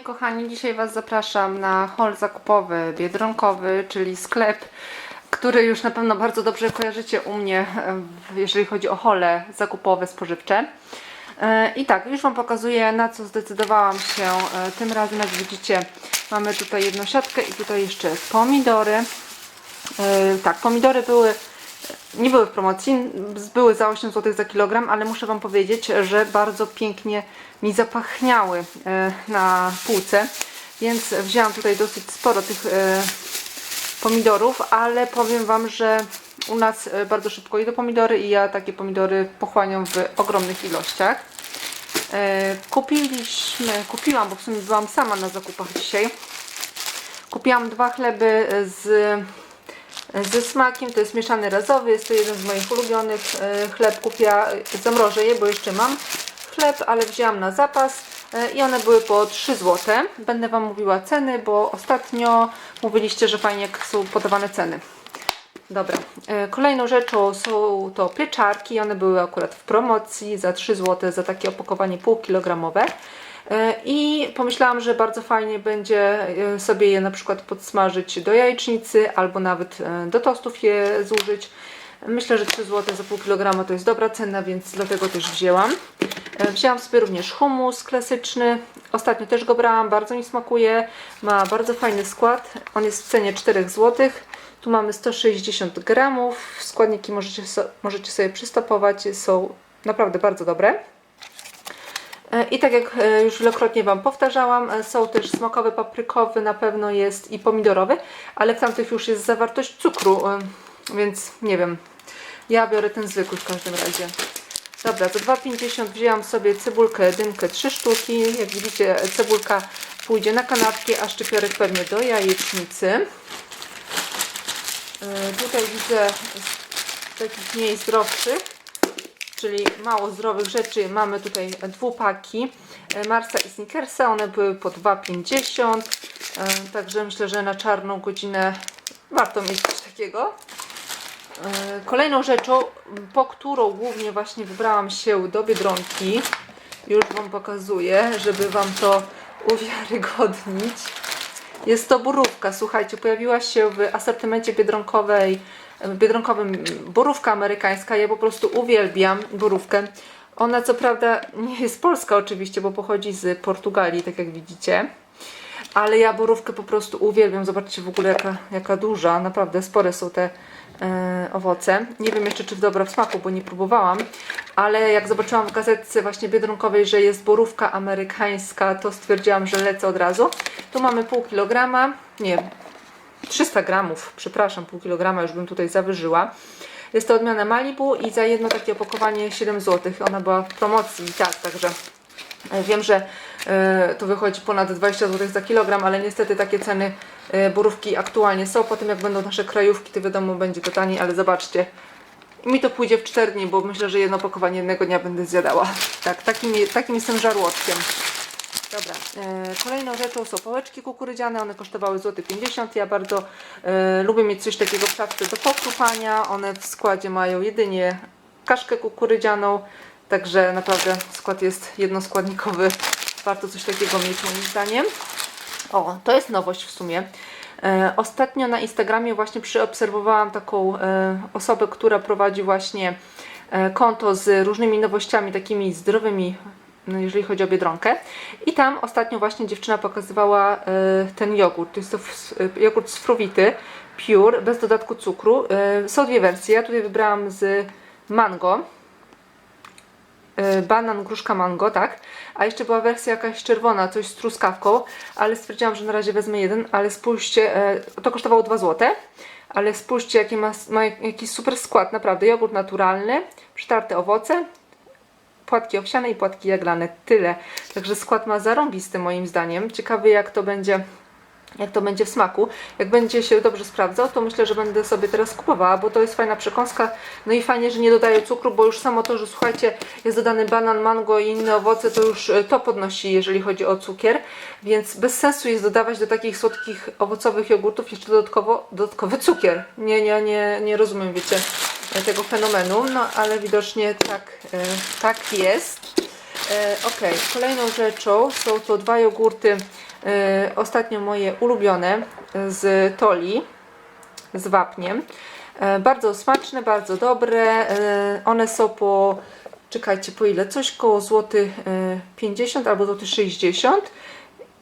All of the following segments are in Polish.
kochani, dzisiaj Was zapraszam na hol zakupowy Biedronkowy, czyli sklep, który już na pewno bardzo dobrze kojarzycie u mnie, e, jeżeli chodzi o hole zakupowe, spożywcze. E, I tak, już Wam pokazuję na co zdecydowałam się e, tym razem, jak widzicie mamy tutaj jedną siatkę i tutaj jeszcze pomidory. Tak, pomidory były nie były w promocji, były za 8 zł za kilogram, ale muszę Wam powiedzieć, że bardzo pięknie mi zapachniały e, na półce, więc wzięłam tutaj dosyć sporo tych e, pomidorów, ale powiem Wam, że u nas e, bardzo szybko idą pomidory i ja takie pomidory pochłaniam w ogromnych ilościach. Kupiliśmy, kupiłam, bo w sumie byłam sama na zakupach dzisiaj. Kupiłam dwa chleby z ze smakiem, to jest mieszany razowy, jest to jeden z moich ulubionych e, chlebków, ja zamrożę je, bo jeszcze mam chleb, ale wzięłam na zapas e, i one były po 3 zł. Będę Wam mówiła ceny, bo ostatnio mówiliście, że fajnie jak są podawane ceny. Dobra, e, kolejną rzeczą są to pieczarki, one były akurat w promocji za 3 zł za takie opakowanie półkilogramowe. E, I pomyślałam, że bardzo fajnie będzie e, sobie je na przykład podsmażyć do jajecznicy albo nawet e, do tostów je zużyć. Myślę, że 3 zł za pół kilograma to jest dobra cena, więc dlatego też wzięłam. E, Wzięłam sobie również hummus klasyczny. Ostatnio też go brałam, bardzo mi smakuje. Ma bardzo fajny skład. On jest w cenie 4 zł. Tu mamy 160 gramów. Składniki możecie, możecie sobie przystopować. Są naprawdę bardzo dobre. E, I tak jak e, już wielokrotnie Wam powtarzałam, e, są też smakowy, paprykowy, na pewno jest i pomidorowy, ale w tamtych już jest zawartość cukru, więc nie wiem. Ja biorę ten zwykły w każdym razie. Dobra, za 2,50 wzięłam sobie cebulkę, dymkę, 3 sztuki. Jak widzicie, cebulka pójdzie na kanapki, a szczypiorek pewnie do jajecznicy. Tutaj widzę takich mniej zdrowszych czyli mało zdrowych rzeczy. Mamy tutaj dwupaki e, Marsa i Snickersa. One były po 2,50. E, Także myślę, że na czarną godzinę warto mieć coś takiego. E, Kolejną rzeczą, po którą głównie właśnie wybrałam się do Biedronki, już Wam pokazuję, żeby Wam to uwiarygodnić. Jest to borówka, słuchajcie, pojawiła się w asortymencie biedronkowej, biedronkowym borówka amerykańska. Ja po prostu uwielbiam borówkę. Ona co prawda nie jest polska oczywiście, bo pochodzi z Portugalii, tak jak widzicie. Ale ja borówkę po prostu uwielbiam. Zobaczcie w ogóle jaka, jaka duża. Naprawdę spore są te e, owoce. Nie wiem jeszcze czy w dobra w smaku, bo nie próbowałam. Ale jak zobaczyłam w gazetce właśnie biedronkowej, że jest borówka amerykańska, to stwierdziłam, że lecę od razu. Tu mamy pół kilograma. Nie, 300 gramów, przepraszam, pół kilograma już bym tutaj zawyżyła. Jest to odmiana Malibu i za jedno takie opakowanie 7 zł. Ona była w promocji i tak, także e, wiem, że e, to wychodzi ponad 20 zł za kilogram, ale niestety takie ceny e, borówki aktualnie są. Potem jak będą nasze krajówki, to wiadomo będzie to taniej, ale zobaczcie. Mi to pójdzie w 4 dni, bo myślę, że jedno opakowanie jednego dnia będę zjadała. Tak, takim, takim jestem żarłotkiem. Dobra, e, kolejną rzeczą są pałeczki kukurydziane, one kosztowały złoty 50. Ja bardzo e, lubię mieć coś takiego w do pokrupania. One w składzie mają jedynie kaszkę kukurydzianą, także naprawdę skład jest jednoskładnikowy. Warto coś takiego mieć moim zdaniem. O, to jest nowość w sumie. E, ostatnio na Instagramie właśnie przyobserwowałam taką e, osobę, która prowadzi właśnie e, konto z różnymi nowościami takimi zdrowymi, jeżeli chodzi o Biedronkę. I tam ostatnio właśnie dziewczyna pokazywała e, ten jogurt. Jest to e, jogurt z fruwity, pure, bez dodatku cukru. E, są dwie wersje. Ja tutaj wybrałam z mango. Banan, gruszka, mango, tak. A jeszcze była wersja jakaś czerwona, coś z truskawką, ale stwierdziłam, że na razie wezmę jeden, ale spójrzcie, to kosztowało 2 zł, ale spójrzcie jaki ma, ma jakiś super skład, naprawdę, jogurt naturalny, przytarte owoce, płatki owsiane i płatki jaglane, tyle. Także skład ma zarąbisty moim zdaniem. Ciekawy jak to będzie jak to będzie w smaku. Jak będzie się dobrze sprawdzał, to myślę, że będę sobie teraz kupowała, bo to jest fajna przekąska. No i fajnie, że nie dodaję cukru, bo już samo to, że słuchajcie, jest dodany banan, mango i inne owoce, to już e, to podnosi, jeżeli chodzi o cukier. Więc bez sensu jest dodawać do takich słodkich, owocowych jogurtów jeszcze dodatkowo, dodatkowy cukier. Nie, nie, nie, nie rozumiem, wiecie, tego fenomenu, no ale widocznie tak, e, tak jest. E, ok, kolejną rzeczą są to dwa jogurty E, ostatnio moje ulubione z Toli z wapniem. Bardzo smaczne, bardzo dobre. One są po, czekajcie, po ile? Coś koło złoty e, 50 albo złoty 60.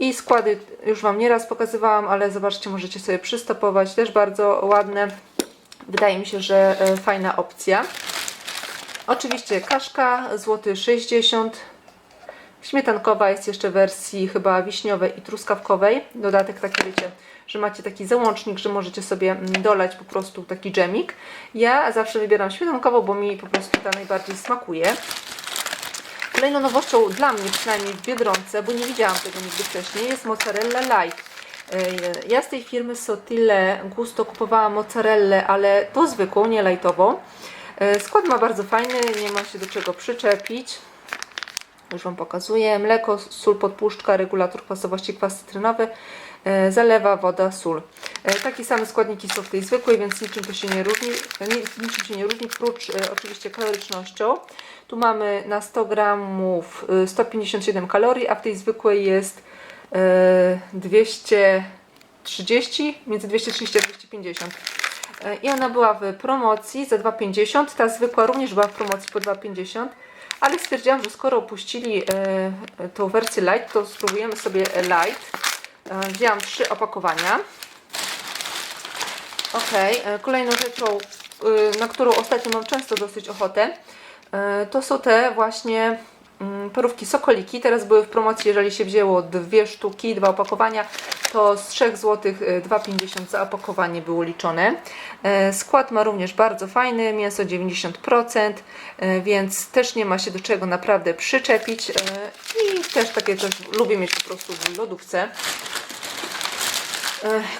I składy już Wam nieraz pokazywałam, ale zobaczcie, możecie sobie przystopować. Też bardzo ładne. Wydaje mi się, że e, fajna opcja. Oczywiście kaszka, złoty 60. Śmietankowa jest jeszcze w wersji chyba wiśniowej i truskawkowej. Dodatek taki wiecie, że macie taki załącznik, że możecie sobie mm, dolać po prostu taki dżemik. Ja zawsze wybieram śmietankową, bo mi po prostu ta najbardziej smakuje. Kolejną nowością dla mnie przynajmniej w Biedronce, bo nie widziałam tego nigdy wcześniej, jest mozzarella light. Yy, Ja z tej firmy Sotile Gusto kupowałam mozzarellę, ale to zwykłą, nie lightową. Yy, Skład ma bardzo fajny, nie ma się do czego przyczepić. Już Wam pokazuję. Mleko, sól, podpuszczka, regulator kwasowości, kwas cytrynowy, e, zalewa, woda, sól. E, takie same składniki są w tej zwykłej, więc niczym to się nie różni. e, ni- Niczym się nie różni, prócz e, oczywiście kalorycznością. Tu mamy na 100 gramów e, 157 kalorii, a w tej zwykłej jest e, 230, między 230 a 250. E, I ona była w promocji za 2,50. Ta zwykła również była w promocji po 2,50. Ale stwierdziłam, że skoro opuścili e, tą wersję light, to spróbujemy sobie light. E, wzięłam trzy opakowania. Ok, kolejną rzeczą, na którą ostatnio mam często dosyć ochotę, to są te właśnie parówki sokoliki. Teraz były w promocji, jeżeli się wzięło dwie sztuki, dwa opakowania, to z 3 zł e, 2,50 za opakowanie było liczone. E, Skład ma również bardzo fajny, mięso 90%, e, więc też nie ma się do czego naprawdę przyczepić e, i też takie coś lubię mieć po prostu w lodówce.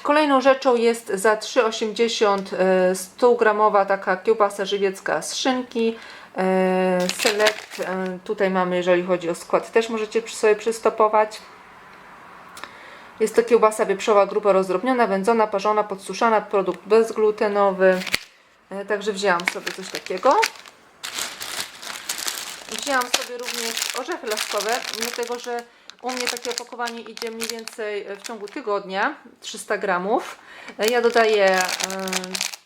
Kolejną rzeczą jest za 3,80 e, 100 gramowa taka kiełbasa żywiecka z szynki. E, Select, e, tutaj mamy, jeżeli chodzi o skład, też możecie sobie przystopować. Jest to kiełbasa wieprzowa, grupa rozdrobniona, wędzona, parzona, podsuszana, produkt bezglutenowy. E, Także wzięłam sobie coś takiego. Wzięłam sobie również orzechy laskowe, dlatego że u mnie takie opakowanie idzie mniej więcej w ciągu tygodnia, 300 gramów. Ja dodaję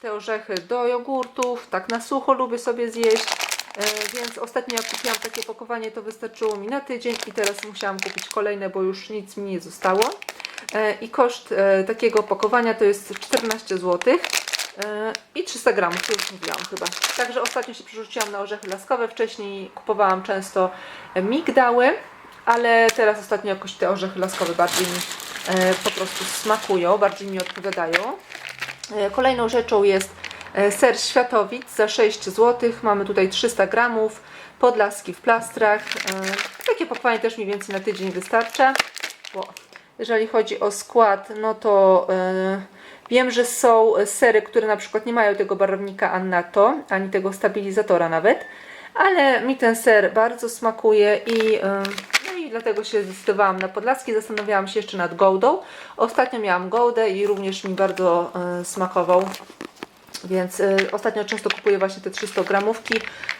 te orzechy do jogurtów, tak na sucho lubię sobie zjeść. E, Więc ostatnio jak kupiłam takie opakowanie, to wystarczyło mi na tydzień i teraz musiałam kupić kolejne, bo już nic mi nie zostało. E, I koszt e, takiego opakowania to jest 14 zł. I 300 gramów, to już mówiłam chyba. Także ostatnio się przerzuciłam na orzechy laskowe. Wcześniej kupowałam często migdały, ale teraz ostatnio jakoś te orzechy laskowe bardziej mi po prostu smakują, bardziej mi odpowiadają. Kolejną rzeczą jest ser światowic za 6 zł. Mamy tutaj 300 gramów, podlaski w plastrach. E, Takie opakowanie też mniej więcej na tydzień wystarcza. Bo jeżeli chodzi o skład, no to e, wiem, że są sery, które na przykład nie mają tego barwnika annato, ani tego stabilizatora nawet, ale mi ten ser bardzo smakuje i, e, no dlatego się zdecydowałam na podlaski. Zastanawiałam się jeszcze nad Goldą. Ostatnio miałam Goldę i również mi bardzo e, smakował. Więc y, ostatnio często kupuję właśnie te 300 gramówki,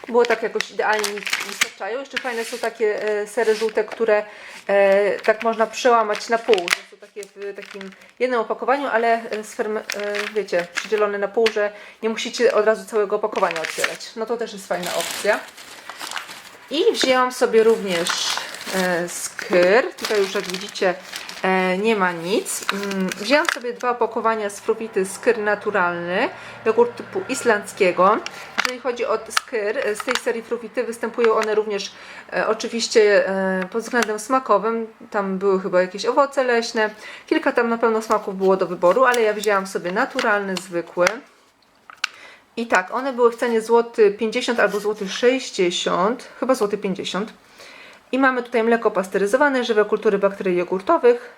bo tak jakoś idealnie mi mi starczają. Jeszcze fajne są takie e, sery żółte, które e, tak można przełamać na pół. Że są takie w takim jednym opakowaniu, ale sferm, e, wiecie, przydzielone na pół, że nie musicie od razu całego opakowania otwierać. No to też jest fajna opcja. I wzięłam sobie również skyr. Tutaj już jak widzicie nie ma nic. Mm, Wzięłam sobie dwa opakowania z frupity skyr naturalny, jogurt typu islandzkiego. Jeżeli chodzi o skyr, e, z tej serii frupity występują one również e, oczywiście e, pod względem smakowym. Tam były chyba jakieś owoce leśne. Kilka tam na pewno smaków było do wyboru, ale ja wzięłam sobie naturalny, zwykły. I tak, one były w cenie złoty 50 albo złoty 60, chyba złoty 50. I mamy tutaj mleko pasteryzowane, żywe kultury bakterii jogurtowych,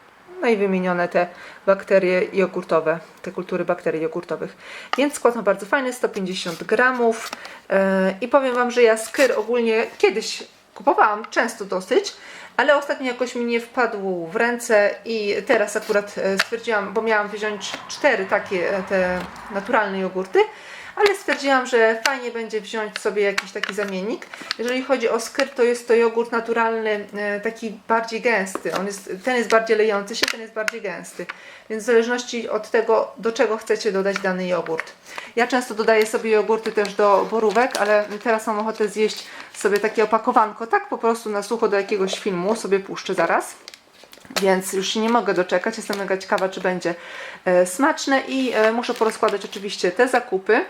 no i wymienione te bakterie jogurtowe, te kultury bakterii jogurtowych. Więc skład ma bardzo fajny, 150 gramów. Yy, I powiem Wam, że ja skyr ogólnie kiedyś kupowałam, często dosyć, ale ostatnio jakoś mi nie wpadł w ręce i teraz akurat e, stwierdziłam, bo miałam wziąć cztery takie e, te naturalne jogurty, ale stwierdziłam, że fajnie będzie wziąć sobie jakiś taki zamiennik. Jeżeli chodzi o skyr, to jest to jogurt naturalny, e, taki bardziej gęsty. On jest, ten jest bardziej lejący się, ten jest bardziej gęsty. Więc w zależności od tego, do czego chcecie dodać dany jogurt. Ja często dodaję sobie jogurty też do borówek, ale teraz mam ochotę zjeść sobie takie opakowanko, tak po prostu na sucho do jakiegoś filmu, sobie puszczę zaraz. Więc już nie mogę doczekać. Jestem mega ciekawa, czy będzie e, smaczne i e, muszę porozkładać oczywiście te zakupy.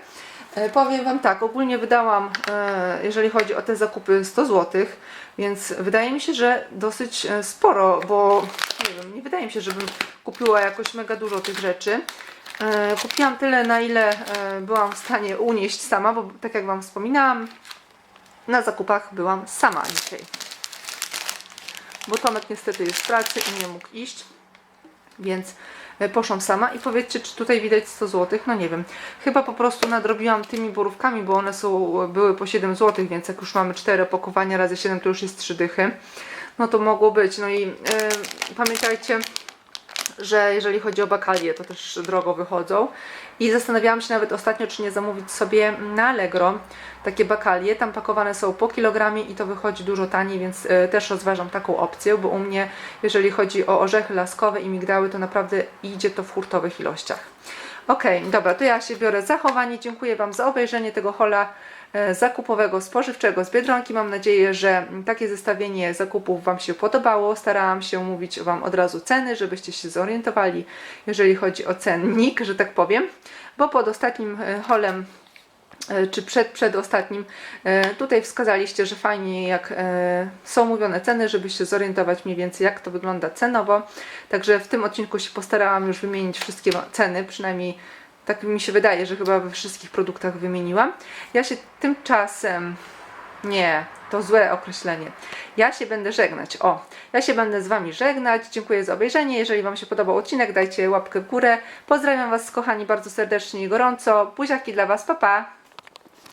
E, powiem Wam tak, ogólnie wydałam, jeżeli chodzi o te zakupy, 100 zł, więc wydaje mi się, że dosyć sporo, bo nie wiem, nie wydaje mi się, żebym kupiła jakoś mega dużo tych rzeczy. Kupiłam tyle, na ile byłam w stanie unieść sama, bo tak jak Wam wspominałam, na zakupach byłam sama dzisiaj bo Tomek niestety jest w pracy i nie mógł iść, więc e, poszłam sama. I powiedzcie, czy tutaj widać 100 zł, no nie wiem, chyba po prostu nadrobiłam tymi borówkami, bo one są, były po 7 zł, więc jak już mamy 4 opakowania razy 7, to już jest 3 dychy, no to mogło być, no i e, pamiętajcie, że jeżeli chodzi o bakalie, to też drogo wychodzą. I zastanawiałam się nawet ostatnio, czy nie zamówić sobie na Allegro takie bakalie. Tam pakowane są po kilogramie i to wychodzi dużo taniej, więc e, też rozważam taką opcję, bo u mnie, jeżeli chodzi o orzechy laskowe i migdały, to naprawdę idzie to w hurtowych ilościach. Ok, dobra, to ja się biorę za chowanie. Dziękuję Wam za obejrzenie tego hola e, zakupowego, spożywczego z Biedronki. Mam nadzieję, że takie zestawienie zakupów Wam się podobało. Starałam się mówić Wam od razu ceny, żebyście się zorientowali, jeżeli chodzi o cennik, że tak powiem, bo pod ostatnim e, holem czy przed, przedostatnim, e, tutaj wskazaliście, że fajnie jak e, są mówione ceny, żeby się zorientować mniej więcej jak to wygląda cenowo. Także w tym odcinku się postarałam już wymienić wszystkie ceny, przynajmniej tak mi się wydaje, że chyba we wszystkich produktach wymieniłam. Ja się tymczasem nie, to złe określenie. Ja się będę żegnać. O, ja się będę z Wami żegnać. Dziękuję za obejrzenie. Jeżeli Wam się podobał odcinek, dajcie łapkę w górę. Pozdrawiam Was, kochani, bardzo serdecznie i gorąco. Buziaki dla Was, pa pa!